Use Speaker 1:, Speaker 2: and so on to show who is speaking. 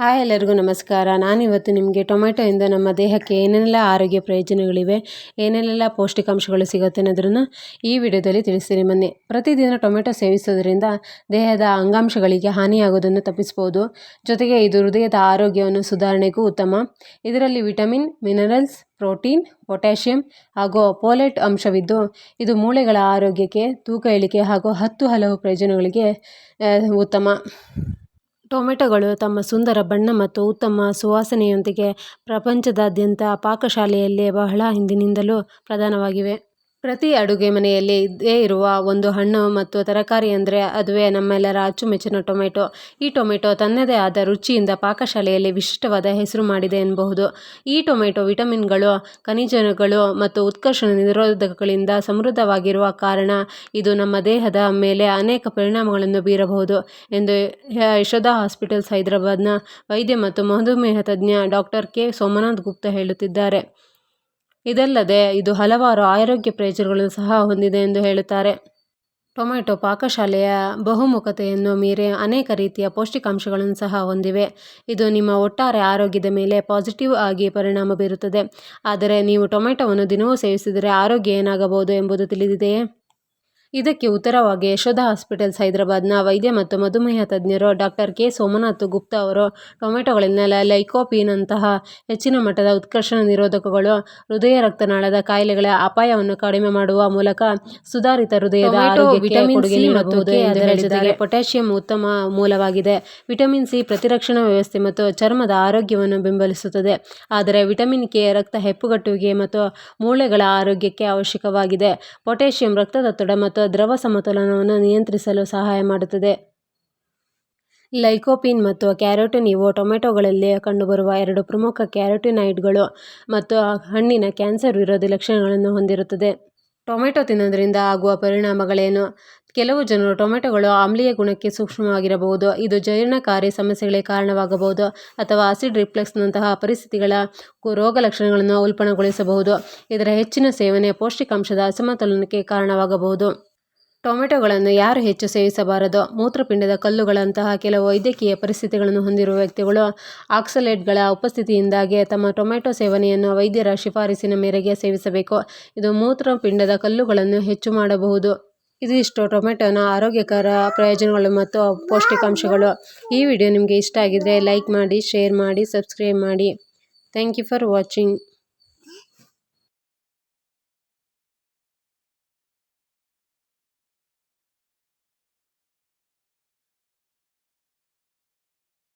Speaker 1: Hi ಎಲ್ಲರಿಗೂ ನಮಸ್ಕಾರ. ನಾನಿವತ್ತು ನಿಮಗೆ ಟೊಮೆಟೊಯಿಂದ ನಮ್ಮ ದೇಹಕ್ಕೆ ಏನೇನೆಲ್ಲ ಆರೋಗ್ಯ ಪ್ರಯೋಜನಗಳಿವೆ ಏನೇನೆಲ್ಲ ಪೌಷ್ಟಿಕಾಂಶಗಳು ಸಿಗುತ್ತೆ ಅನ್ನೋದನ್ನು ಈ ವಿಡಿಯೋದಲ್ಲಿ ತಿಳಿಸ್ತೀನಿ. ಮೊನ್ನೆ ಪ್ರತಿದಿನ ಟೊಮೆಟೊ ಸೇವಿಸೋದ್ರಿಂದ ದೇಹದ ಅಂಗಾಂಶಗಳಿಗೆ ಹಾನಿಯಾಗೋದನ್ನು ತಪ್ಪಿಸ್ಬೋದು. ಜೊತೆಗೆ ಇದು ಹೃದಯದ ಆರೋಗ್ಯವನ್ನು ಸುಧಾರಣೆಗೂ ಉತ್ತಮ. ಇದರಲ್ಲಿ ವಿಟಮಿನ್, ಮಿನರಲ್ಸ್, ಪ್ರೋಟೀನ್, ಪೊಟ್ಯಾಷಿಯಂ ಹಾಗೂ ಪೋಲೆಟ್ ಅಂಶವಿದ್ದು, ಇದು ಮೂಳೆಗಳ ಆರೋಗ್ಯಕ್ಕೆ, ತೂಕ ಇಳಿಕೆ ಹಾಗೂ ಹತ್ತು ಹಲವು ಪ್ರಯೋಜನಗಳಿಗೆ ಉತ್ತಮ. ಟೊಮೆಟೊಗಳು ತಮ್ಮ ಸುಂದರ ಬಣ್ಣ ಮತ್ತು ಉತ್ತಮ ಸುವಾಸನೆಯೊಂದಿಗೆ ಪ್ರಪಂಚದಾದ್ಯಂತ ಪಾಕಶಾಲೆಯಲ್ಲಿ ಬಹಳ ಹಿಂದಿನಿಂದಲೂ ಪ್ರಧಾನವಾಗಿವೆ. ಪ್ರತಿ ಅಡುಗೆ ಮನೆಯಲ್ಲಿ ಇದ್ದೇ ಇರುವ ಒಂದು ಹಣ್ಣು ಮತ್ತು ತರಕಾರಿ ಅಂದರೆ ಅದುವೇ ನಮ್ಮೆಲ್ಲರ ಅಚ್ಚುಮೆಚ್ಚಿನ ಟೊಮೆಟೊ. ಈ ಟೊಮೆಟೊ ತನ್ನದೇ ಆದ ರುಚಿಯಿಂದ ಪಾಕಶಾಲೆಯಲ್ಲಿ ವಿಶಿಷ್ಟವಾದ ಹೆಸರು ಮಾಡಿದೆ ಎನ್ನಬಹುದು ಈ ಟೊಮೆಟೊ ವಿಟಮಿನ್ಗಳು, ಖನಿಜಗಳು ಮತ್ತು ಉತ್ಕರ್ಷಣ ನಿರೋಧಕಗಳಿಂದ ಸಮೃದ್ಧವಾಗಿರುವ ಕಾರಣ ಇದು ನಮ್ಮ ದೇಹದ ಮೇಲೆ ಅನೇಕ ಪರಿಣಾಮಗಳನ್ನು ಬೀರಬಹುದು ಎಂದು ಯಶೋಧ ಹಾಸ್ಪಿಟಲ್ಸ್ ಹೈದರಾಬಾದ್ನ ವೈದ್ಯ ಮತ್ತು ಮಧುಮೇಹ ತಜ್ಞ ಡಾಕ್ಟರ್ ಕೆ. ಸೋಮನಾಥ್ ಗುಪ್ತಾ ಹೇಳುತ್ತಿದ್ದಾರೆ. ಇದಲ್ಲದೆ ಇದು ಹಲವಾರು ಆರೋಗ್ಯ ಪ್ರಯೋಜನಗಳನ್ನು ಸಹ ಹೊಂದಿದೆ ಎಂದು ಹೇಳುತ್ತಾರೆ. ಟೊಮೆಟೊ ಪಾಕಶಾಲೆಯ ಬಹುಮುಖತೆಯನ್ನು ಮೀರಿ ಅನೇಕ ರೀತಿಯ ಪೌಷ್ಟಿಕಾಂಶಗಳನ್ನು ಸಹ ಹೊಂದಿವೆ. ಇದು ನಿಮ್ಮ ಒಟ್ಟಾರೆ ಆರೋಗ್ಯದ ಮೇಲೆ ಪಾಸಿಟಿವ್ ಆಗಿ ಪರಿಣಾಮ ಬೀರುತ್ತದೆ. ಆದರೆ ನೀವು ಟೊಮೆಟೊವನ್ನು ದಿನವೂ ಸೇವಿಸಿದರೆ ಆರೋಗ್ಯ ಏನಾಗಬಹುದು ಎಂಬುದು ತಿಳಿದಿದೆಯೇ? ಇದಕ್ಕೆ ಉತ್ತರವಾಗಿ ಯಶೋಧ ಹಾಸ್ಪಿಟಲ್ಸ್ ಹೈದರಾಬಾದ್ನ ವೈದ್ಯ ಮತ್ತು ಮಧುಮೇಹ ತಜ್ಞರು ಡಾಕ್ಟರ್ ಕೆ ಸೋಮನಾಥ್ ಗುಪ್ತಾ ಅವರು ಟೊಮೆಟೊಗಳಲ್ಲಿನ ಲೈಕೋಪಿನಂತಹ ಹೆಚ್ಚಿನ ಮಟ್ಟದ ಉತ್ಕರ್ಷಣ ನಿರೋಧಕಗಳು ಹೃದಯ ರಕ್ತನಾಳದ ಕಾಯಿಲೆಗಳ ಅಪಾಯವನ್ನು ಕಡಿಮೆ ಮಾಡುವ ಮೂಲಕ ಸುಧಾರಿತ ಹೃದಯದ ಹೇಳಿದ್ದಾರೆ. ಪೊಟ್ಯಾಷಿಯಂ ಉತ್ತಮ ಮೂಲವಾಗಿದೆ. ವಿಟಮಿನ್ ಸಿ ಪ್ರತಿರಕ್ಷಣಾ ವ್ಯವಸ್ಥೆ ಮತ್ತು ಚರ್ಮದ ಆರೋಗ್ಯವನ್ನು ಬೆಂಬಲಿಸುತ್ತದೆ. ಆದರೆ ವಿಟಮಿನ್ ಕೆ ರಕ್ತ ಹೆಪ್ಪುಗಟ್ಟುವಿಕೆ ಮತ್ತು ಮೂಳೆಗಳ ಆರೋಗ್ಯಕ್ಕೆ ಅವಶ್ಯಕವಾಗಿದೆ. ಪೊಟ್ಯಾಷಿಯಂ ರಕ್ತದೊತ್ತಡ ಮತ್ತು ದ್ರವ ಸಮತೋಲನವನ್ನು ನಿಯಂತ್ರಿಸಲು ಸಹಾಯ ಮಾಡುತ್ತದೆ. ಲೈಕೋಪಿನ್ ಮತ್ತು ಕ್ಯಾರೋಟಿನ್ ಇವು ಟೊಮೆಟೊಗಳಲ್ಲಿ ಕಂಡುಬರುವ ಎರಡು ಪ್ರಮುಖ ಕ್ಯಾರೋಟಿನಾಯ್ಡ್ಗಳು ಮತ್ತು ಹಣ್ಣಿನ ಕ್ಯಾನ್ಸರ್ ವಿರೋಧಿ ಲಕ್ಷಣಗಳನ್ನು ಹೊಂದಿರುತ್ತದೆ. ಟೊಮೆಟೊ ತಿನ್ನೋದ್ರಿಂದ ಆಗುವ ಪರಿಣಾಮಗಳೇನು? ಕೆಲವು ಜನರು ಟೊಮೆಟೊಗಳು ಆಮ್ಲೀಯ ಗುಣಕ್ಕೆ ಸೂಕ್ಷ್ಮವಾಗಿರಬಹುದು. ಇದು ಜೀರ್ಣಕಾರಿ ಸಮಸ್ಯೆಗಳಿಗೆ ಕಾರಣವಾಗಬಹುದು ಅಥವಾ ಆಸಿಡ್ ರಿಫ್ಲೆಕ್ಸ್ನಂತಹ ಪರಿಸ್ಥಿತಿಗಳ ರೋಗ ಲಕ್ಷಣಗಳನ್ನು ಉಲ್ಪಣಗೊಳಿಸಬಹುದು ಇದರ ಹೆಚ್ಚಿನ ಸೇವನೆ ಪೌಷ್ಟಿಕಾಂಶದ ಅಸಮತೋಲನಕ್ಕೆ ಕಾರಣವಾಗಬಹುದು. ಟೊಮೆಟೊಗಳನ್ನು ಯಾರು ಹೆಚ್ಚು ಸೇವಿಸಬಾರದು? ಮೂತ್ರಪಿಂಡದ ಕಲ್ಲುಗಳಂತಹ ಕೆಲವು ವೈದ್ಯಕೀಯ ಪರಿಸ್ಥಿತಿಗಳನ್ನು ಹೊಂದಿರುವ ವ್ಯಕ್ತಿಗಳು ಆಕ್ಸಲೇಟ್ಗಳ ಉಪಸ್ಥಿತಿಯಿಂದಾಗಿ ತಮ್ಮ ಟೊಮೆಟೊ ಸೇವನೆಯನ್ನು ವೈದ್ಯರ ಶಿಫಾರಸಿನ ಮೇರೆಗೆ ಸೇವಿಸಬೇಕು. ಇದು ಮೂತ್ರಪಿಂಡದ ಕಲ್ಲುಗಳನ್ನು ಹೆಚ್ಚು ಮಾಡಬಹುದು. ಇದಿಷ್ಟು ಟೊಮೆಟೊನ ಆರೋಗ್ಯಕರ ಪ್ರಯೋಜನಗಳು ಮತ್ತು ಪೌಷ್ಟಿಕಾಂಶಗಳು. ಈ ವಿಡಿಯೋ ನಿಮಗೆ ಇಷ್ಟ ಆಗಿದ್ದರೆ ಲೈಕ್ ಮಾಡಿ, ಶೇರ್ ಮಾಡಿ, ಸಬ್ಸ್ಕ್ರೈಬ್ ಮಾಡಿ. Thank you for watching.